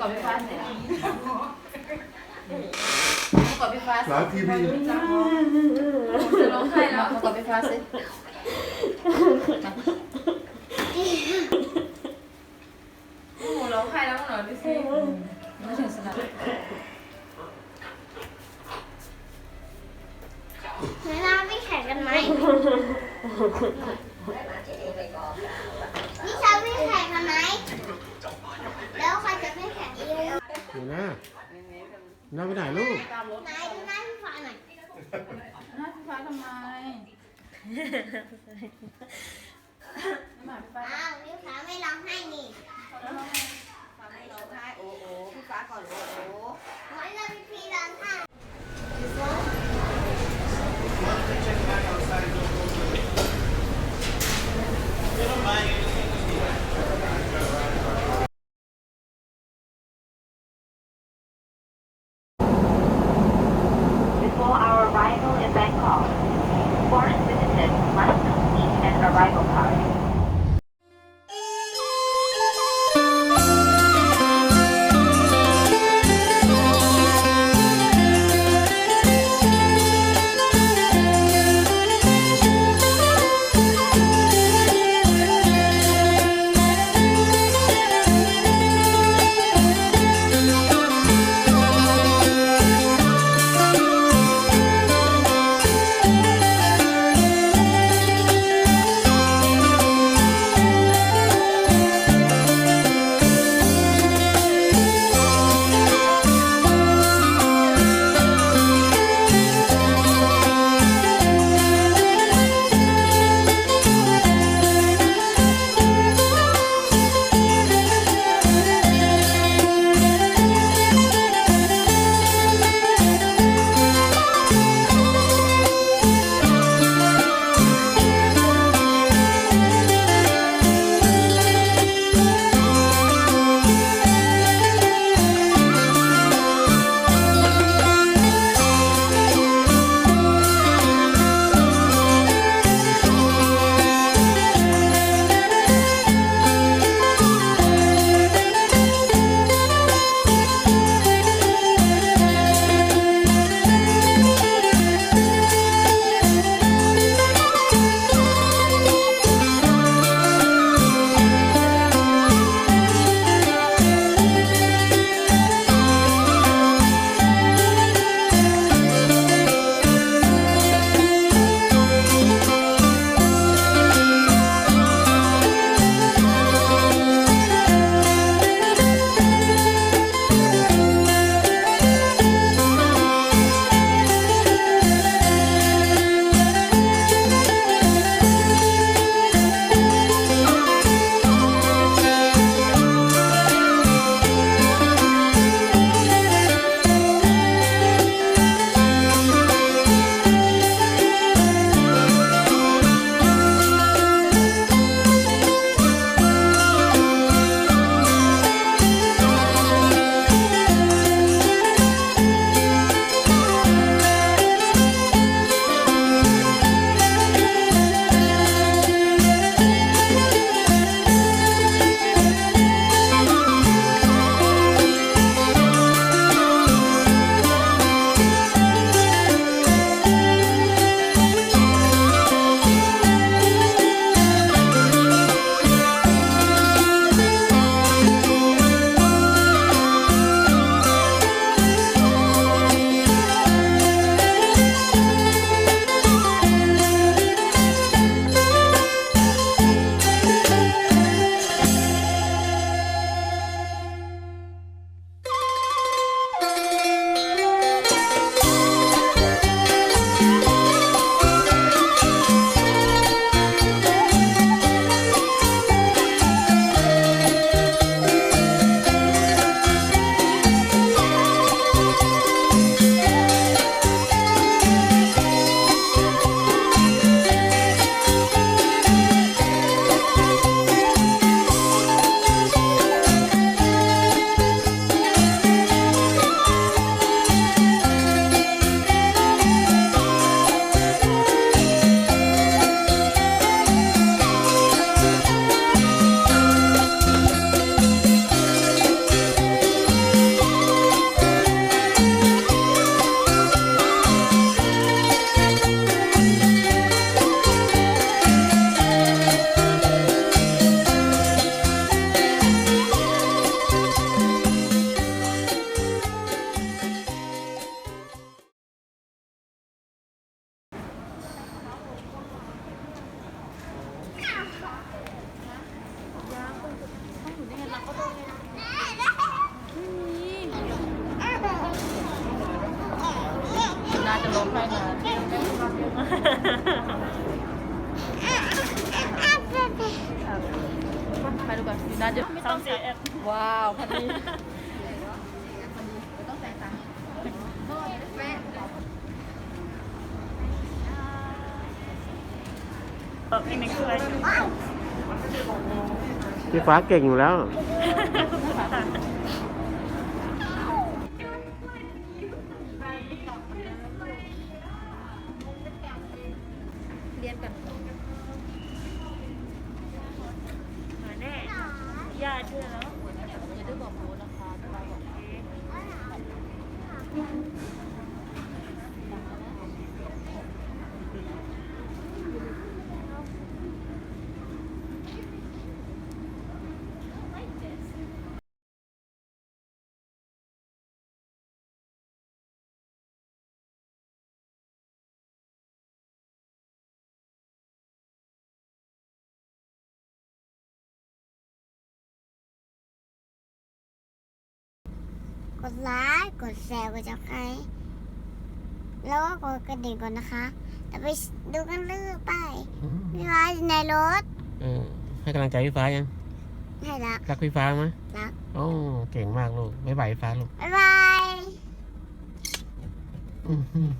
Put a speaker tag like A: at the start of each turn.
A: กอดพี่ฟ้าสิมากอดพี่ฟ้าสิ
B: ร้านทีวี
A: จะร้องไห้แล้วกอดพี่ฟ้าสิหนูร้องไห้แล้วหน่อยพี่สิมาถึงสนาม
C: เวลาไม่แข่งกันไหมนี่ชาไม่แข่งกันไหมแล้วใครจะไม่แข่งอีกไหน
B: เดี๋ยวนะ น้าไปไหนลูก
A: ตามรถ
C: ดูหน้าพี่ฟ้าหน่อย
A: หน้าพี่ฟ้าทำไม
C: Forest visited Weston
D: Heath and Arrival card.
A: ร้องไห้นานแม่ภาพเยอะไปดูก่อนอยู่นานเดี๋ยวไม่ต้องเสียแอปว้าวพอดี
E: พี่
B: ฟ้าเก่งอยู่แล้ว
E: ญาติเชื่อแล้ว
A: อย่าดื้อบอกโหราคาจะ
C: ดไลค์กดแชร์กดจับใครแล้วก็กดกระดิ่งก่อนนะคะเดี๋ยวไปดูกันเรื่อยไปพี่ฟ้าอยู่ในรถ
B: เออให้กำลังใจพี่ฟ้ายัง
C: ให้รัก
B: รักพี่ฟ้าไหม
C: รัก
B: โอ้เก่งมากลูกบ๊ายบายพี่ฟ้าลูก
C: บ๊ายบาย
B: อื้อหือ